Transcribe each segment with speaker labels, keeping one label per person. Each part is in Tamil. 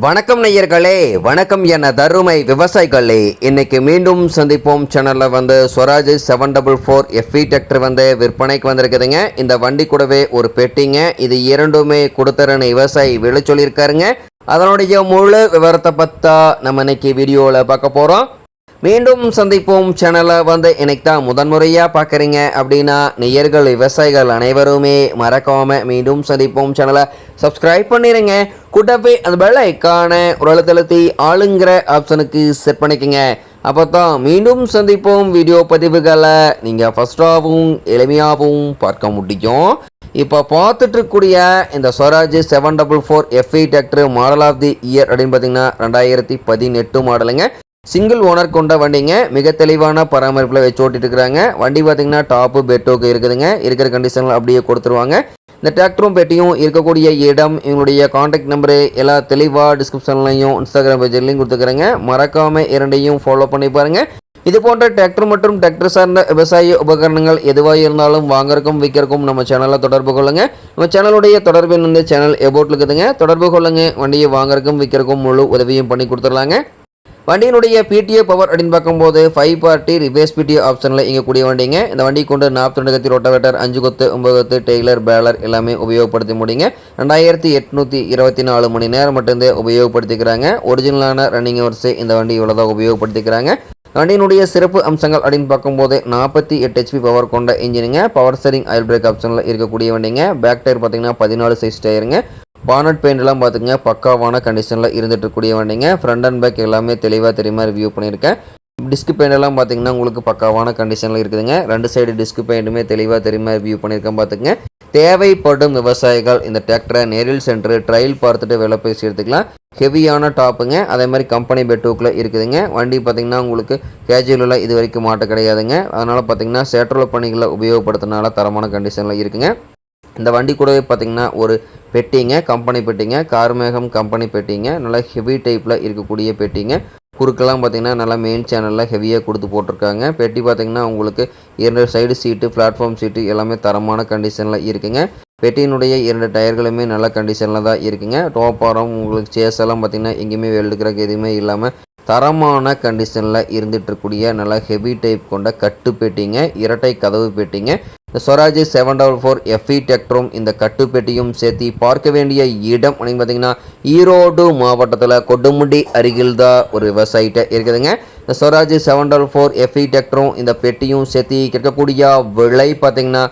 Speaker 1: வணக்கம் நேயர்களே வணக்கம் என தருமை விவசாயிகளே. இன்னைக்கு மீண்டும் சந்திப்போம் சேனலில் வந்து Swaraj seven double four FE tractor வந்து விற்பனைக்கு வந்திருக்குதுங்க. இந்த வண்டி கூடவே ஒரு பெட்டிங்க. இது இரண்டுமே கொடுத்துறன்னு விவசாயி விழ சொல்லியிருக்காருங்க. அதனுடைய முழு விவரத்தை பத்தா நம்ம இன்னைக்கு வீடியோவில் பார்க்க போகிறோம் மீண்டும் சந்திப்போம். சேனலை வந்து எனக்கு தான் முதன்முறையாக பார்க்குறீங்க. அப்படின்னா நேயர்கள் விவசாயிகள் அனைவருமே மறக்காமல் மீண்டும் சந்திப்போம். சேனலை சப்ஸ்கிரைப் பண்ணிடுங்க கூட்டப்பே அந்த பெல் ஐக்கான ஒரு ஆளுங்கிற ஆப்ஷனுக்கு செட் பண்ணிக்கோங்க. அப்போ தான் மீண்டும் சந்திப்போம். வீடியோ பதிவுகளை நீங்கள் ஃபஸ்ட்டாகவும் எளிமையாகவும் பார்க்க முடியும். இப்போ பார்த்துட்ருக்கூடிய இந்த Swaraj seven double four FE tractor model of the year அப்படின்னு பார்த்தீங்கன்னா ரெண்டாயிரத்தி பதினெட்டு மாடலுங்க சிங்கிள் ஓனர் கொண்ட வண்டிங்க மிக தெளிவான பராமரிப்பில் வச்சு ஓட்டிட்டு இருக்கிறாங்க வண்டி பார்த்தீங்கன்னா டாப்பு பெட்டோக்கு இருக்குதுங்க. இருக்கிற கண்டிஷனில் அப்படியே கொடுத்துருவாங்க. இந்த டிராக்டரும் பெட்டியும் இருக்கக்கூடிய இடம் இவங்களுடைய காண்டாக்ட் நம்பரு எல்லா தெளிவாக டிஸ்கிரிப்ஷன்லையும் இன்ஸ்டாகிராம் பேஜ்லையும் கொடுத்துக்கிறேங்க மறக்காமல் இரண்டையும் ஃபாலோ பண்ணி பாருங்கள் இது போன்ற டிராக்டர் மற்றும் டிராக்டர் சார்ந்த விவசாய உபகரணங்கள் எதுவாக இருந்தாலும் வாங்குறக்கும் விற்கிறக்கும் நம்ம சேனலில் தொடர்பு கொள்ளுங்க. நம்ம சேனலுடைய தொடர்பு வந்து சேனல் எபோட்டில் இருக்குதுங்க. தொடர்பு கொள்ளுங்கள் வண்டியை வாங்குறக்கும் விற்கிறக்கும் முழு உதவியும் பண்ணி கொடுத்துடலாங்க. வண்டியினுடைய பிடிஓ பவர் அப்படின்னு பார்க்கும்போது ஃபைவ் பார்ட்டி ரிவேஸ் பிடிஓ ஆப்ஷனில் இங்கே கூடிய வண்டிங்க. இந்த வண்டி கொண்டு நாற்பத்தி ரெண்டு கத்தி ரோட்டவேட்டர் அஞ்சு கொத்து ஒன்பது கொத்து டெய்லர் பேலர் எல்லாமே உபயோகப்படுத்தி முடியுங்க ரெண்டாயிரத்தி எட்நூற்றி இருபத்தி நாலு மணி நேரம் மட்டும்தான் உபயோகப்படுத்திக்கிறாங்க. ஒரிஜினலான ரன்னிங் ஹவர்ஸு இந்த வண்டி இவ்வளோ தான் உபயோகப்படுத்திக்கிறாங்க. வண்டியினுடைய சிறப்பு அம்சங்கள் அப்படின்னு பார்க்கும்போது நாற்பத்தி எட்டு ஹெச்பி பவர் கொண்ட இன்ஜினுங்க பவர் ஸ்டரிங் ஆயில் பிரேக் ஆப்ஷனில் இருக்கக்கூடிய வண்டிங்க. பேக் டயர் பார்த்தீங்கன்னா பதினாலு சைஸ் டயருங்க பானட் பெயிண்ட்லாம் பார்த்துங்க பக்காவான கண்டிஷனில் இருந்துட்டு கூடிய வண்டிங்க ஃப்ரண்ட் அண்ட் பேக் எல்லாமே தெளிவாக தெரியுமா ரிவ்யூ பண்ணியிருக்கேன். டிஸ்க் பெயிண்டெல்லாம் பார்த்தீங்கன்னா உங்களுக்கு பக்காவான கண்டிஷனில் இருக்குதுங்க. ரெண்டு சைடு டிஸ்க் பெயிண்ட்டுமே தெளிவாக தெரியுமா ரிவ்யூ பண்ணியிருக்கேன் பார்த்துங்க தேவைப்படும் விவசாயிகள் இந்த டிராக்டரை நேரில் சென்று ட்ரையல் பார்த்துட்டு விலை பேசி எடுத்துக்கலாம். ஹெவியான டாப்புங்க அதே மாதிரி கம்பெனி பெட்டூக்கில் இருக்குதுங்க. வண்டி பார்த்திங்கன்னா உங்களுக்கு கேஜுவலில் இது வரைக்கும் மாட்ட கிடையாதுங்க. அதனால் பார்த்திங்கன்னா சேட்ரோல் பணிகளை உபயோகப்படுத்தினால தரமான கண்டிஷனில் இருக்குங்க. இந்த வண்டி கூடவே பார்த்திங்கன்னா ஒரு பெட்டிங்க கம்பெனி பெட்டிங்க கார்மேகம் கம்பெனி பெட்டிங்க நல்லா ஹெவி டைப்பில் இருக்கக்கூடிய பெட்டிங்க. குறுக்கெல்லாம் பார்த்திங்கன்னா நல்லா மெயின் சேனலில் ஹெவியாக கொடுத்து போட்டிருக்காங்க. பெட்டி பார்த்திங்கன்னா உங்களுக்கு இரண்டு சைடு சீட்டு பிளாட்ஃபார்ம் சீட்டு எல்லாமே தரமான கண்டிஷனில் இருக்குங்க. பெட்டியினுடைய இரண்டு டயர்களுமே நல்ல கண்டிஷனில் தான் இருக்குங்க. டோப்பாரம் உங்களுக்கு சேஸ் எல்லாம் பார்த்திங்கன்னா எங்கேயுமே வெல்டுக்கிறக்கு எதுவுமே இல்லாமல் தரமான கண்டிஷனில் இருந்துட்டு இருக்கக்கூடிய நல்ல ஹெவி டைப் கொண்ட கட்டு பெட்டிங்க இரட்டை கதவு பெட்டிங்க. இந்த Swaraj seven double four FE டெக்ட்ரும் இந்த கட்டு பெட்டியும் சேர்த்து பார்க்க வேண்டிய இடம் அப்படின்னு பார்த்தீங்கன்னா ஈரோடு மாவட்டத்தில் கொடுமுடி அருகில் தான் ஒரு விவசாயிட்ட இருக்குதுங்க. இந்த Swaraj seven double four FE டெக்ட்ரும் இந்த பெட்டியும் சேர்த்து கேட்கக்கூடிய விலை பார்த்தீங்கன்னா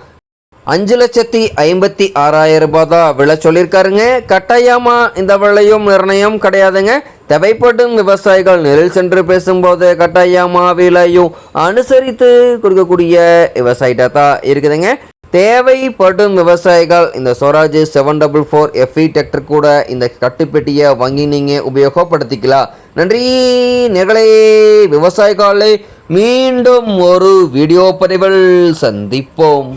Speaker 1: அஞ்சு லட்சத்தி ஐம்பத்தி ஆறாயிரம் ரூபாய் தான் விலை சொல்லியிருக்காருங்க. கட்டாயமாக இந்த விலையும் நிர்ணயம் கிடையாதுங்க. தேவைப்படும் விவசாயிகள் நேரில் சென்று பேசும்போது கட்டாயமா விலையும் அனுசரித்து கொடுக்கக்கூடிய விவசாயிட்ட தான் இருக்குதுங்க. தேவைப்படும் விவசாயிகள் இந்த Swaraj seven double four FE tractor கூட இந்த கட்டுப்பெட்டியை வாங்கி நீங்கள் உபயோகப்படுத்திக்கலாம். நன்றி நிகழே விவசாயிகளை மீண்டும் ஒரு வீடியோ பதிவில் சந்திப்போம்.